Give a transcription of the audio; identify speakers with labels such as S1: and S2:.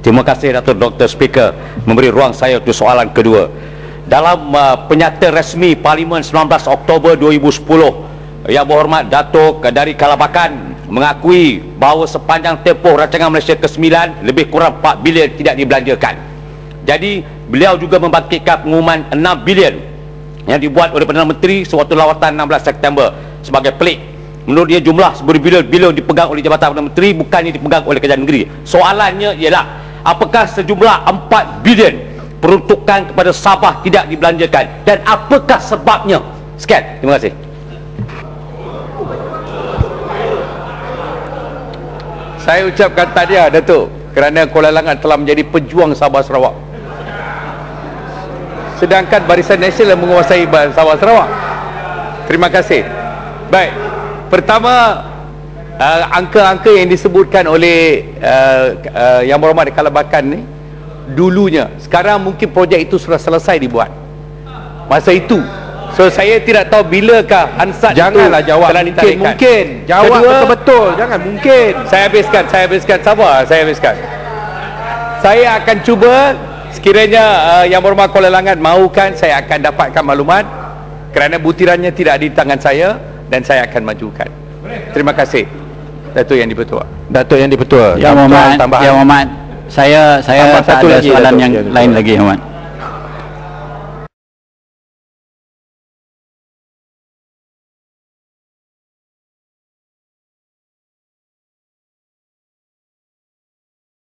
S1: Terima kasih Datuk Dr. Speaker memberi ruang saya untuk soalan kedua. Dalam uh, penyata resmi Parlimen 19 Oktober 2010, Yang Berhormat Datuk dari Kalabakan mengakui bahawa sepanjang tempoh rancangan Malaysia ke-9 lebih kurang 4 bilion tidak dibelanjakan. Jadi beliau juga membangkitkan pengumuman 6 bilion yang dibuat oleh Perdana Menteri sewaktu lawatan 16 September sebagai pelik. Menurut dia jumlah berbilion-bilion dipegang oleh Jabatan Perdana Menteri bukannya dipegang oleh Kerajaan Negeri. Soalannya ialah apakah sejumlah 4 bilion peruntukan kepada Sabah tidak dibelanjakan dan apakah sebabnya? Sekian. Terima kasih.
S2: Saya ucapkan tahniah Datuk kerana Kuala Langat telah menjadi pejuang Sabah Sarawak. Sedangkan Barisan Nasional menguasai Sabah Sarawak. Terima kasih. Baik. Pertama uh, angka-angka yang disebutkan oleh uh, uh, Yang Berhormat Kalabakan ni dulunya. Sekarang mungkin projek itu sudah selesai dibuat. Masa itu So saya tidak tahu bilakah Ansat
S3: Janganlah
S2: itu
S3: jawab
S2: telah
S3: mungkin, mungkin. Jawab betul-betul. Jangan mungkin.
S2: Saya habiskan, saya habiskan. Sabar, saya habiskan. Saya akan cuba sekiranya uh, Yang Berhormat Kuala Langat mahukan saya akan dapatkan maklumat kerana butirannya tidak di tangan saya dan saya akan majukan. Terima kasih. Datuk Yang Dipertua.
S3: Datuk yang dipertua.
S4: Yang Mohd,
S2: tambahan.
S4: Yang Mohd, saya saya
S2: Tambah
S4: tak
S2: satu
S4: ada
S2: lagi,
S4: soalan
S2: Datuk.
S4: yang
S2: Ya, Datuk.
S4: lain lagi, Yang Mohd.